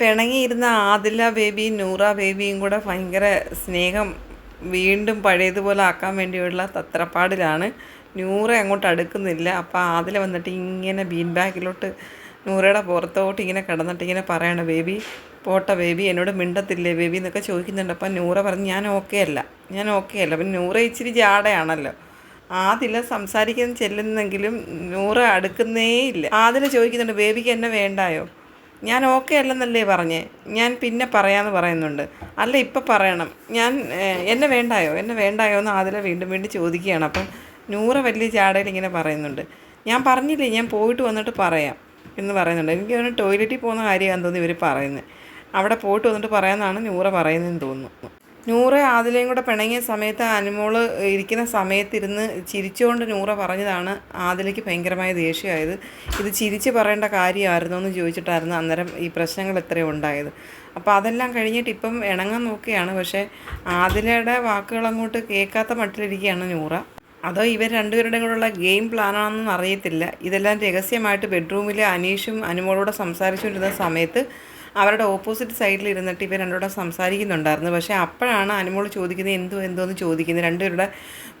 പിണങ്ങിയിരുന്ന ആദില ബേബിയും നൂറ ബേബിയും കൂടെ ഭയങ്കര സ്നേഹം വീണ്ടും പഴയതുപോലെ ആക്കാൻ വേണ്ടിയുള്ള തത്രപ്പാടിലാണ്. നൂറ അങ്ങോട്ട് അടുക്കുന്നില്ല. അപ്പോൾ ആദില വന്നിട്ട് ഇങ്ങനെ ബീൻ ബാഗിലോട്ട് നൂറയുടെ പുറത്തോട്ട് ഇങ്ങനെ കിടന്നിട്ട് ഇങ്ങനെ പറയണം ബേബി പോട്ട ബേബി എന്നോട് മിണ്ടത്തില്ലേ ബേബി എന്നൊക്കെ ചോദിക്കുന്നുണ്ട്. അപ്പം നൂറ പറഞ്ഞ് ഞാൻ ഓക്കെ അല്ല ഞാൻ ഓക്കെ അല്ല. അപ്പം നൂറ ഇച്ചിരി ജാടയാണല്ലോ. ആദില സംസാരിക്കാൻ ചെല്ലുന്നെങ്കിലും നൂറ അടുക്കുന്നേ ഇല്ല ആദില ചോദിക്കുന്നുണ്ട് ബേബിക്ക് എന്നെ വേണ്ടായോ? ഞാൻ ഓക്കെ അല്ലെന്നല്ലേ പറഞ്ഞേ? ഞാൻ പിന്നെ പറയാമെന്ന് പറയുന്നുണ്ട്. അല്ല ഇപ്പം പറയണം. ഞാൻ എന്നെ വേണ്ടായോ? എന്നെ വേണ്ടായോ എന്ന് ആദില വീണ്ടും വീണ്ടും ചോദിക്കുകയാണ്. അപ്പം നൂറ വലിയ ചാടയിൽ ഇങ്ങനെ പറയുന്നുണ്ട്. ഞാൻ പറഞ്ഞില്ലേ ഞാൻ പോയിട്ട് വന്നിട്ട് പറയാം എന്ന് പറയുന്നുണ്ട്. എനിക്ക് ടോയ്ലറ്റിൽ പോകുന്ന കാര്യമാണെന്ന് തോന്നുന്നു ഇവർ പറയുന്നത്. അവിടെ പോയിട്ട് വന്നിട്ട് പറയാമെന്നാണ് നൂറ പറയുന്നതെന്ന് തോന്നുന്നു. നൂറ ആദിലയും കൂടെ പിണങ്ങിയ സമയത്ത് അനുമോൾ ഇരിക്കുന്ന സമയത്തിരുന്ന് ചിരിച്ചുകൊണ്ട് നൂറ പറഞ്ഞതാണ് ആദിലയ്ക്ക് ഭയങ്കരമായ ദേഷ്യമായത്. ഇത് ചിരിച്ച് പറയേണ്ട കാര്യമായിരുന്നു എന്ന് ചോദിച്ചിട്ടായിരുന്നു അന്നേരം ഈ പ്രശ്നങ്ങൾ എത്രയും ഉണ്ടായത്. അപ്പോൾ അതെല്ലാം കഴിഞ്ഞിട്ട് ഇപ്പം ഇണങ്ങാൻ നോക്കുകയാണ്. പക്ഷേ ആദിലയുടെ വാക്കുകൾ അങ്ങോട്ട് കേൾക്കാത്ത മട്ടിലിരിക്കുകയാണ് നൂറ. അതോ ഇവർ രണ്ടുപേരുടെയും കൂടെയുള്ള ഗെയിം പ്ലാനാണെന്നൊന്നും അറിയത്തില്ല. ഇതെല്ലാം രഹസ്യമായിട്ട് ബെഡ്റൂമിൽ അനീഷും അനുമോളോട് സംസാരിച്ചുകൊണ്ടിരുന്ന സമയത്ത് അവരുടെ ഓപ്പോസിറ്റ് സൈഡിൽ ഇരുന്നിട്ട് ഇവർ രണ്ടുകൂടെ സംസാരിക്കുന്നുണ്ടായിരുന്നു. പക്ഷേ അപ്പോഴാണ് അനുമോൾ ചോദിക്കുന്നത് എന്തോ എന്തോ എന്ന് ചോദിക്കുന്നത്? രണ്ടുപേരുടെ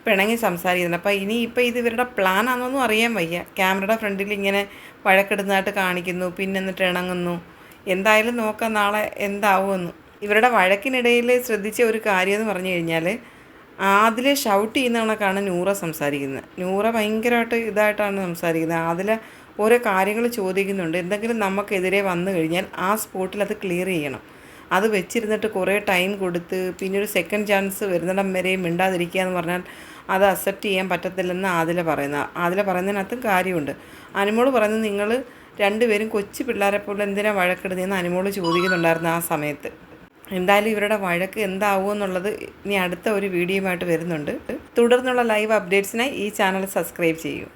പിണങ്ങി സംസാരിക്കുന്നത്. അപ്പോൾ ഇനി ഇപ്പോൾ ഇത് ഇവരുടെ പ്ലാൻ ആണെന്നൊന്നും അറിയാൻ വയ്യ. ക്യാമറയുടെ ഫ്രണ്ടിൽ ഇങ്ങനെ വഴക്കിടുന്നതായിട്ട് കാണിക്കുന്നു പിന്നെ എന്നിട്ട് ഇണങ്ങുന്നു. എന്തായാലും നോക്കാം നാളെ എന്താവുമെന്ന്. ഇവരുടെ വഴക്കിനിടയിൽ ശ്രദ്ധിച്ച ഒരു കാര്യം എന്ന് പറഞ്ഞു കഴിഞ്ഞാൽ ആദിലെ ഷൗട്ട് ചെയ്യുന്ന കണക്കാണ് നൂറ സംസാരിക്കുന്നത്. നൂറ ഭയങ്കരമായിട്ട് ഇതായിട്ടാണ് സംസാരിക്കുന്നത്. ആദില ഓരോ കാര്യങ്ങൾ ചോദിക്കുന്നുണ്ട്. എന്തെങ്കിലും നമുക്കെതിരെ വന്നു കഴിഞ്ഞാൽ ആ സ്പോട്ടിൽ അത് ക്ലിയർ ചെയ്യണം. അത് വെച്ചിരുന്നിട്ട് കുറേ ടൈം കൊടുത്ത് പിന്നെ ഒരു സെക്കൻഡ് ചാൻസ് വരുന്നിടം വരെ മിണ്ടാതിരിക്കുക എന്ന് പറഞ്ഞാൽ അത് അക്സെപ്റ്റ് ചെയ്യാൻ പറ്റത്തില്ലെന്ന് ആദില പറയുന്ന ആദില പറയുന്നതിനകത്തും കാര്യമുണ്ട്. അനുമോൾ പറയുന്നത് നിങ്ങൾ രണ്ടുപേരും കൊച്ചു പിള്ളേരെ പോലെ എന്തിനാണ് വഴക്കിടുന്നതെന്ന് അനുമോൾ ചോദിക്കുന്നുണ്ടായിരുന്നു ആ സമയത്ത്. എന്തായാലും ഇവരുടെ വഴക്ക് എന്താവും എന്നുള്ളത് ഇനി അടുത്ത ഒരു വീഡിയോ ആയിട്ട് വരുന്നുണ്ട്. തുടർന്നുള്ള ലൈവ് അപ്ഡേറ്റ്സിനായി ഈ ചാനൽ സബ്സ്ക്രൈബ് ചെയ്യൂ.